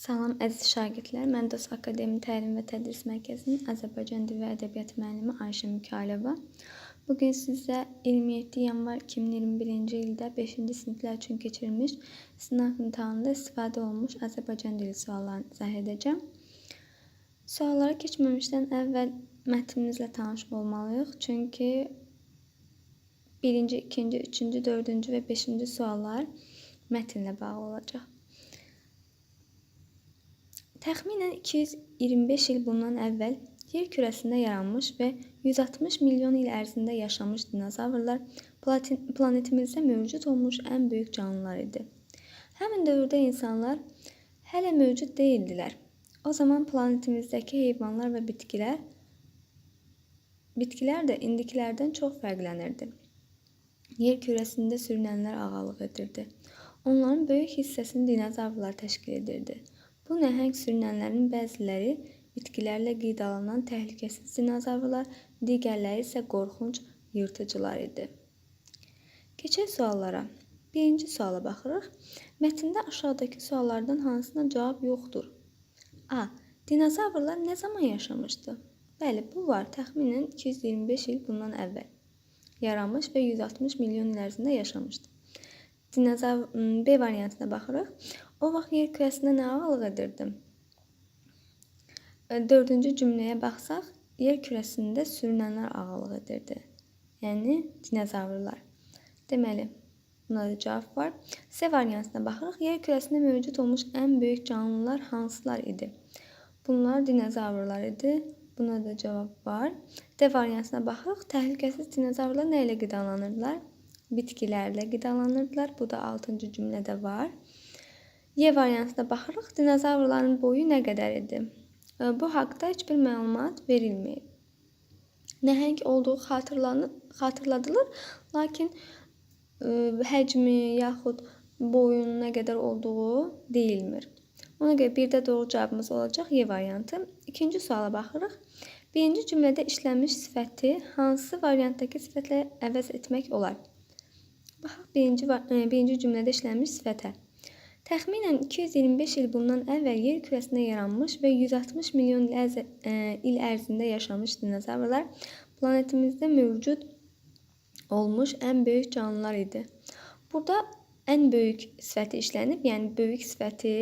Salam əziz şagirdlər, mən DOS Akademi Təlim və Tədris Mərkəzinin Azərbaycan dili və ədəbiyyatı müəllimi Ayşə Mikayılova. Bugün sizə 27 yanvar 2021-ci ildə 5-ci siniflər üçün keçirilmiş sınav imtahanında istifadə olunmuş Azərbaycan dili suallarını izah edəcəm. Suallara keçməmişdən əvvəl mətnimizlə tanış olmalıyıq. Çünki 1-ci, 2-ci, 3-cü, 4-cü və 5-ci suallar mətnlə bağlı olacaq. Təxminən 225 il bundan əvvəl yer kürəsində yaranmış və 160 milyon il ərzində yaşamış dinozavrlar planetimizdə mövcud olmuş ən böyük canlılar idi. Həmin dövrdə insanlar hələ mövcud deyildilər. O zaman planetimizdəki heyvanlar və bitkilər bitkilər də indikilərdən çox fərqlənirdi. Yer kürəsində sürünənlər ağalıq edirdi. Onların böyük hissəsini dinozavrlar təşkil edirdi. Bu nəhəng sürünənlərin bəziləri bitkilərlə qidalanan təhlükəsiz dinozavrlar, digərləri isə qorxunc yırtıcılar idi. Keçək suallara. Birinci suala baxırıq. Mətndə aşağıdakı suallardan hansına cavab yoxdur? A. Dinozavrlar nə zaman yaşamışdı? Bəli, bu var. Təxminən 225 il bundan əvvəl yaranmış və 160 milyon il ərzində yaşamışdı. Dinozavr B variantına baxırıq. O vaxt yer kürəsində nə ağalıq edirdi? E, Dördüncü cümləyə baxsaq, yer kürəsində sürünənlər ağalıq edirdi. Yəni dinozavrlar. Deməli, buna da cavab var. C variantına baxırıq. Yer kürəsində mövcud olmuş ən böyük canlılar hansılar idi? Bunlar dinozavrlar idi. Buna da cavab var. D variantına baxırıq. Təhlükəsiz dinozavrlar nə ilə qidalanırdılar? Bitkilərlə qidalanırdılar. Bu da 6-cı cümlədə var. Y variantına baxırıq. Dinozavrların boyu nə qədər idi? E, Bu haqqda heç bir məlumat verilməyib. Nəhəng olduğu xatırlanır, xatırladılır, lakin e, həcmi yaxud boyunun nə qədər olduğu deyilmir. Ona görə bir də doğru cavabımız olacaq Y variantı. İkinci suala baxırıq. Birinci cümlədə işlənmiş sifəti hansı variantdakı sifətlə əvəz etmək olar? Baxaq birinci, e, birinci cümlədə işlənmiş sifətə. Təxminən 225 il bundan əvvəl yer kürəsində yaranmış və 160 milyon il, e, il ərzində yaşamış dinozavrlar planetimizdə mövcud olmuş ən böyük canlılar idi. Burada ən böyük sifəti işlənib, yəni böyük sifəti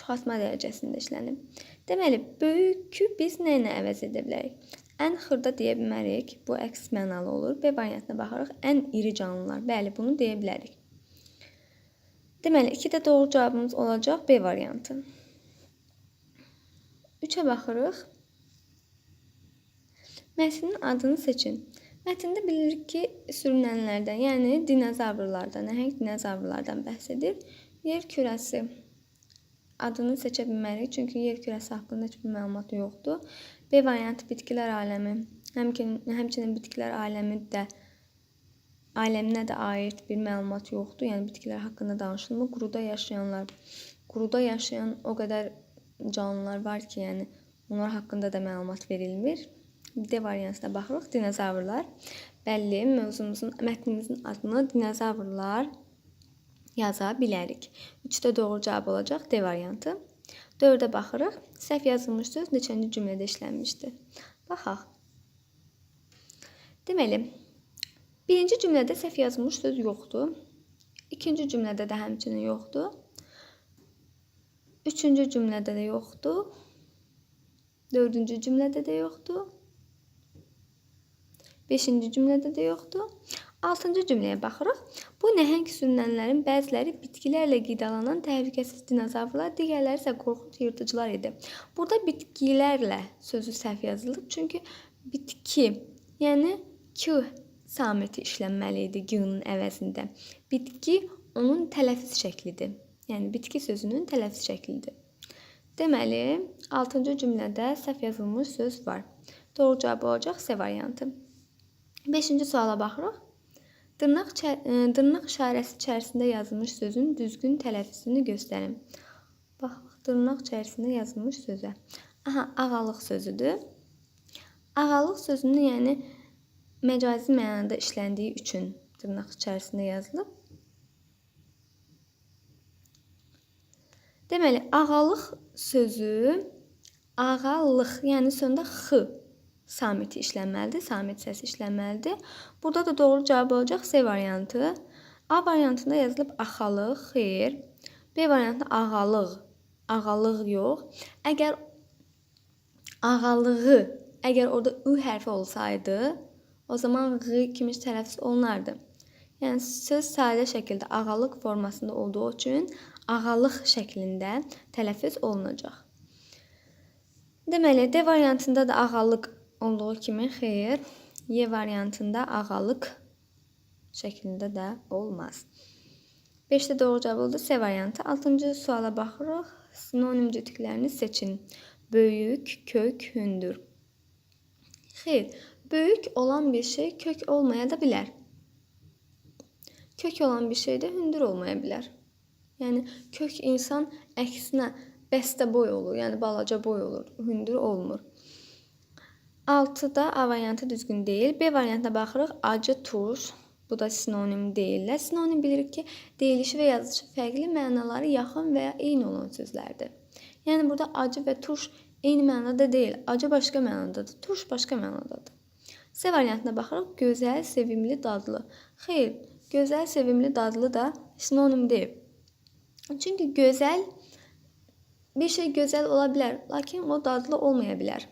çoxaltma dərəcəsində işlənib. Deməli, böyükü biz nə ilə əvəz edə bilərik? Ən xırda deyə bilmərik. Bu əks mənalı olur. B variantına baxarıq. Ən iri canlılar. Bəli, bunu deyə bilərik. Deməli, 2-də doğru cavabımız olacaq B variantı. 3-ə baxırıq. Mətnin adını seçin. Mətndə bilirik ki, sürünənlərdən, yəni dinozavrlardan, nəhəng dinozavrlardan bəhs edir. Yer kürəsi adını seçə bilmərik, çünki yer kürəsi haqqında heç bir məlumat yoxdur. B variantı bitkilər aləmi, həmçinin, həmçinin bitkilər aləmi də aləminə də aid bir məlumat yoxdur. Yəni bitkilər haqqında danışılmır. Quruda yaşayanlar, quruda yaşayan o qədər canlılar var ki, yəni onlar haqqında da məlumat verilmir. D variantına baxırıq. Dinozavrlar. Bəlli, mövzumuzun, mətnimizin adını dinozavrlar yaza bilərik. 3-də doğru cavab olacaq D variantı. 4-ə baxırıq. Səhv yazılmış söz neçənci cümlədə işlənmişdir? Baxaq. Deməli, birinci cümlədə səhv yazılmış söz yoxdur. İkinci cümlədə də həmçinin yoxdur. Üçüncü cümlədə də yoxdur. Dördüncü cümlədə də yoxdur. Beşinci cümlədə də yoxdur. Altıncı cümləyə baxırıq. Bu nəhəng sürünənlərin bəziləri bitkilərlə qidalanan təhlükəsiz dinozavrlar, digərləri isə qorxunc yırtıcılar idi. Burada bitkilərlə sözü səhv yazılıb, çünki bitki, yəni k saməti işlənməli idi g-nin əvəzində. Bitki onun tələffüz şəklidir. Yəni bitki sözünün tələffüz şəklidir. Deməli, 6-cı cümlədə səhv yazılmış söz var. Doğru cavab olacaq C variantı. 5-ci suala baxırıq. Dırnaq, e, dırnaq işarəsi içərisində yazılmış sözün düzgün tələffüzünü göstərin. Baxaq, dırnaq içərisində yazılmış sözə. Aha, ağalıq sözüdür. Ağalıq sözünü yəni məcazi mənada işləndiyi üçün dırnaq içərisində yazılıb. Deməli, ağalıq sözü ağalıq, yəni sonunda x samiti işlənməlidir, samit səsi işlənməlidir. Burada da doğru cavab olacaq C variantı. A variantında yazılıb axalıq, xeyr. B variantında ağalıq, ağalıq yox. Əgər ağalığı, əgər orada ü hərfi olsaydı, o zaman ğ kimi tələffüz olunardı. Yəni söz sadə şəkildə ağalıq formasında olduğu üçün ağalıq şəklində tələffüz olunacaq. Deməli, D variantında da ağalıq olduğu kimi xeyr, Y variantında ağalıq şəklində də olmaz. 5-də doğru cavab oldu C variantı. 6-cı suala baxırıq. Sinonim cütüklərini seçin. Böyük, kök, hündür. Xeyr, böyük olan bir şey kök olmaya da bilər. Kök olan bir şey də hündür olmaya bilər. Yəni kök insan əksinə bəstə boy olur, yəni balaca boy olur, hündür olmur. 6-da A variantı düzgün deyil. B variantına baxırıq. Acı turş. Bu da sinonim deyirlər. Sinonim bilirik ki, deyilişi və yazılışı fərqli mənaları yaxın və ya eyni olan sözlərdir. Yəni burada acı və turş eyni mənada deyil. Acı başqa mənadadır, turş başqa mənadadır. C variantına baxırıq. Gözəl, sevimli, dadlı. Xeyr, gözəl, sevimli, dadlı da sinonim deyil. Çünki gözəl bir şey gözəl ola bilər, lakin o dadlı olmaya bilər.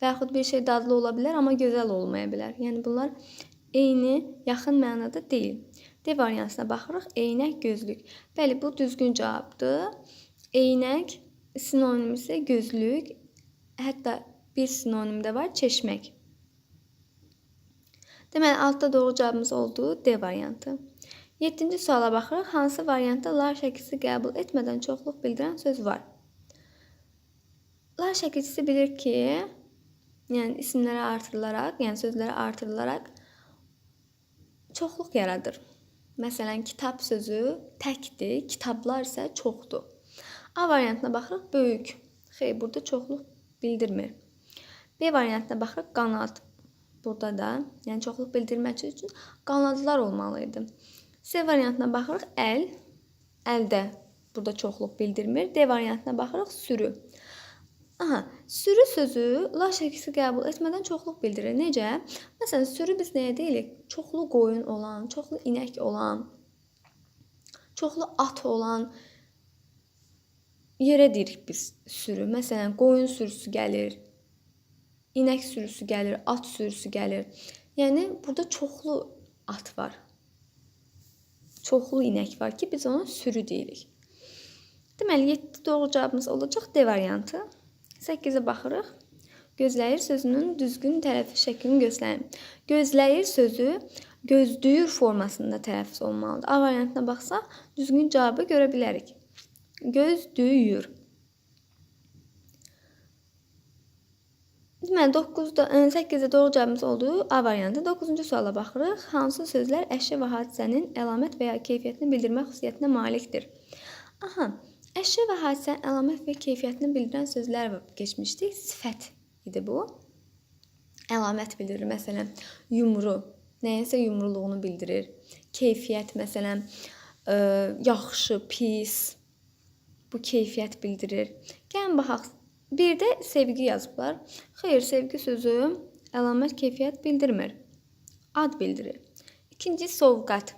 Və yaxud bir şey dadlı ola bilər, amma gözəl olmaya bilər. Yəni bunlar eyni, yaxın mənada deyil. D variantına baxırıq. Eynək, gözlük. Bəli, bu düzgün cavabdır. Eynək sinonim isə gözlük. Hətta bir sinonim də var, çeşmək. Deməli, altda doğru cavabımız oldu D variantı. 7-ci suala baxırıq. Hansı variantda lar şəkilsi qəbul etmədən çoxluq bildirən söz var? Lar şəkilçisi bilir ki, yəni isimlərə artırılaraq, yəni sözlərə artırılaraq çoxluq yaradır. Məsələn, kitab sözü təkdir, kitablar isə çoxdur. A variantına baxırıq, böyük. Xeyr, burada çoxluq bildirmir. B variantına baxırıq, qanad. Burada da, yəni çoxluq bildirmək üçün qanadlar olmalı idi. C variantına baxırıq, əl. Əldə burada çoxluq bildirmir. D variantına baxırıq, sürü. Aha, sürü sözü la şəkisi qəbul etmədən çoxluq bildirir. Necə? Məsələn, sürü biz nəyə deyirik? Çoxlu qoyun olan, çoxlu inək olan, çoxlu at olan yerə deyirik biz sürü. Məsələn, qoyun sürüsü gəlir, inək sürüsü gəlir, at sürüsü gəlir. Yəni burada çoxlu at var. Çoxlu inək var ki, biz ona sürü deyirik. Deməli, 7 doğru cavabımız olacaq D variantı. 8-ə baxırıq. Gözləyir sözünün düzgün tələffüz şəklini göstərin. Gözləyir sözü gözləyir formasında tələffüz olmalıdır. A variantına baxsaq, düzgün cavabı görə bilərik. Gözləyir. Deməli 9-da 8-də doğru cavabımız oldu A variantı. 9-cu suala baxırıq. Hansı sözlər əşya və hadisənin əlamət və ya keyfiyyətini bildirmə xüsusiyyətinə malikdir? Aha, Əşya və hadisənin əlamət və keyfiyyətini bildirən sözlər keçmişdik. Sifət idi bu. Əlamət bildirir. Məsələn, yumru nəyinsə yumruluğunu bildirir. Keyfiyyət məsələn, ə, yaxşı, pis bu keyfiyyət bildirir. Gəlin baxaq. Bir də sevgi yazıblar. Xeyr, sevgi sözü əlamət keyfiyyət bildirmir. Ad bildirir. İkinci sovqat.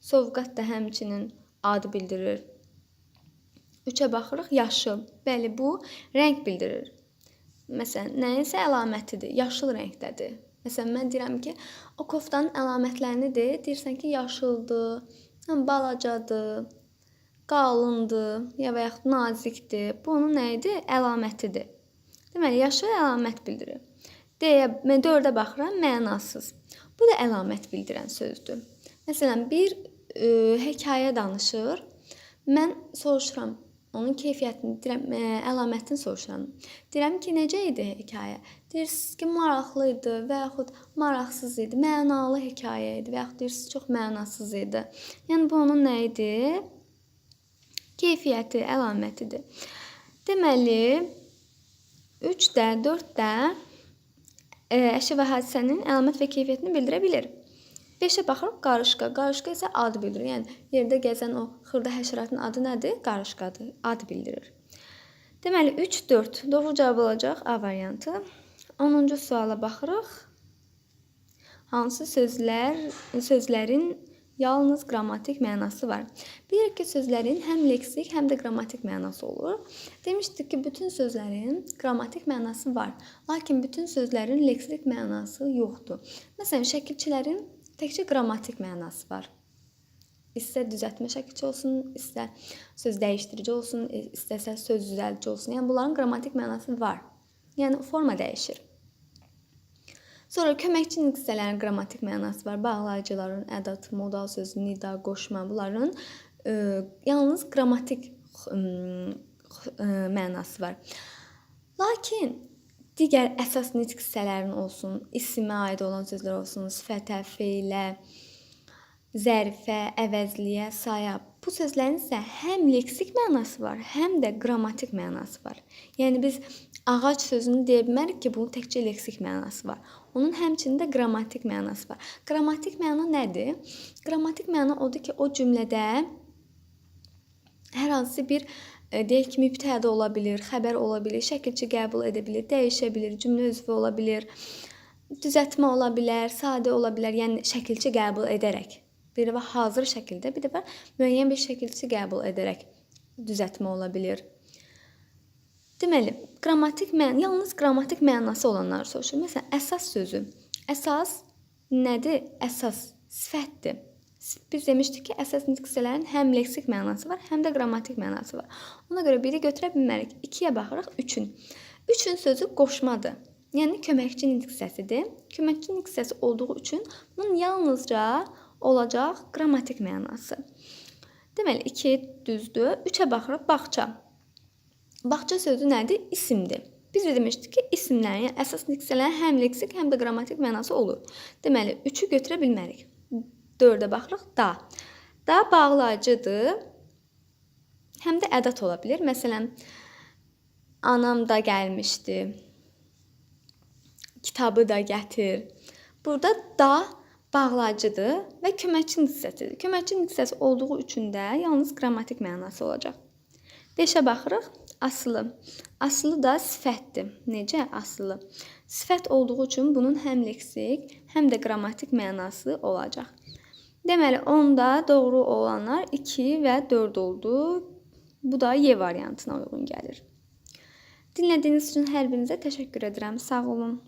Sovqat da həmçinin ad bildirir. 3-ə baxırıq, yaşıl. Bəli, bu rəng bildirir. Məsələn, nəyinsə əlamətidir, yaşıl rəngdədir. Məsələn, mən deyirəm ki, o koftanın əlamətlərini de, deyirsən ki, yaşıldır, balacadır, qalındır, ya və nazikdir. Bu onun nə idi? Əlamətidir. Deməli, yaşıl əlamət bildirir. D-yə, 4-ə baxıram, mənasız. Bu da əlamət bildirən sözdür. Məsələn, bir ə, hekayə danışır. Mən soruşuram, onun keyfiyyətini, deyirəm, ə, əlamətini soruşuram. Deyirəm ki, necə idi hekayə? Deyirsiniz ki, maraqlı idi və yaxud maraqsız idi, mənalı hekayə idi və yaxud deyirsiniz çox mənasız idi. Yəni bu onun nə idi? Keyfiyyəti, əlamətidir. Deməli 3-də, 4-də əşya və hadisənin əlamət və keyfiyyətini bildirə bilir. 5-ə baxırıq qarışqa. Qarışqa isə ad bildirir. Yəni yerdə gəzən o xırda həşəratın adı nədir? Qarışqadır. Ad bildirir. Deməli 3 4 doğru cavab olacaq A variantı. 10-cu suala baxırıq. Hansı sözlər sözlərin yalnız qrammatik mənası var? Bilirik ki, sözlərin həm leksik, həm də qrammatik mənası olur. Demişdik ki, bütün sözlərin qrammatik mənası var, lakin bütün sözlərin leksik mənası yoxdur. Məsələn, şəkilçilərin təkcə qrammatik mənası var. İstər düzəltmə şəkilçi olsun, istər söz dəyişdirici olsun, istərsə söz düzəldici olsun. Yəni bunların qrammatik mənası var. Yəni forma dəyişir. Sonra köməkçi nüqsələrin qrammatik mənası var. Bağlayıcıların ədat, modal söz, nida, qoşma bunların ə, yalnız qrammatik ə, ə, mənası var. Lakin digər əsas nitq hissələrin olsun, ismə aid olan sözlər olsun, sifətə, feilə, zərfə, əvəzliyə, saya. Bu sözlərin isə həm leksik mənası var, həm də qrammatik mənası var. Yəni biz ağac sözünü deyə bilmərik ki, bunun təkcə leksik mənası var. Onun həmçinin də qrammatik mənası var. Qrammatik məna nədir? Qrammatik məna odur ki, o cümlədə hər hansı bir e, deyək ki, mübtəda ola bilər, xəbər ola bilər, şəkilçi qəbul edə bilər, dəyişə bilər, cümlə üzvü ola bilər, düzəltmə ola bilər, sadə ola bilər, yəni şəkilçi qəbul edərək. Bir dəfə hazır şəkildə, bir dəfə müəyyən bir şəkilçi qəbul edərək düzəltmə ola bilər. Deməli, qrammatik mən yalnız qrammatik mənası olanları soruşur. Məsələn, əsas sözü. Əsas nədir? Əsas sifətdir. Biz demişdik ki, əsas nitqsələrin həm leksik mənası var, həm də qrammatik mənası var. Ona görə biri götürə bilmərik. 2-yə baxırıq 3-ün. 3-ün sözü qoşmadır. Yəni köməkçi nitq hissəsidir. Köməkçi nitq hissəsi olduğu üçün bunun yalnızca olacaq qrammatik mənası. Deməli 2 düzdür. 3-ə baxırıq bağça. Bağça sözü nədir? İsimdir. Biz demişdik ki, isimlərin, yəni əsas nitqsələrin həm leksik, həm də qrammatik mənası olur. Deməli 3-ü götürə bilmərik. 4-ə baxırıq da. Da bağlayıcıdır. Həm də ədat ola bilər. Məsələn, anam da gəlmişdi. Kitabı da gətir. Burada da bağlayıcıdır və köməkçi hissəsidir. Köməkçi hissəsi olduğu üçün də yalnız qrammatik mənası olacaq. 5-ə baxırıq. Aslı. Aslı da sifətdir. Necə aslı? Sifət olduğu üçün bunun həm leksik, həm də qrammatik mənası olacaq. Deməli, onda doğru olanlar 2 və 4 oldu. Bu da Y variantına uyğun gəlir. Dinlədiyiniz üçün hər birinizə təşəkkür edirəm. Sağ olun.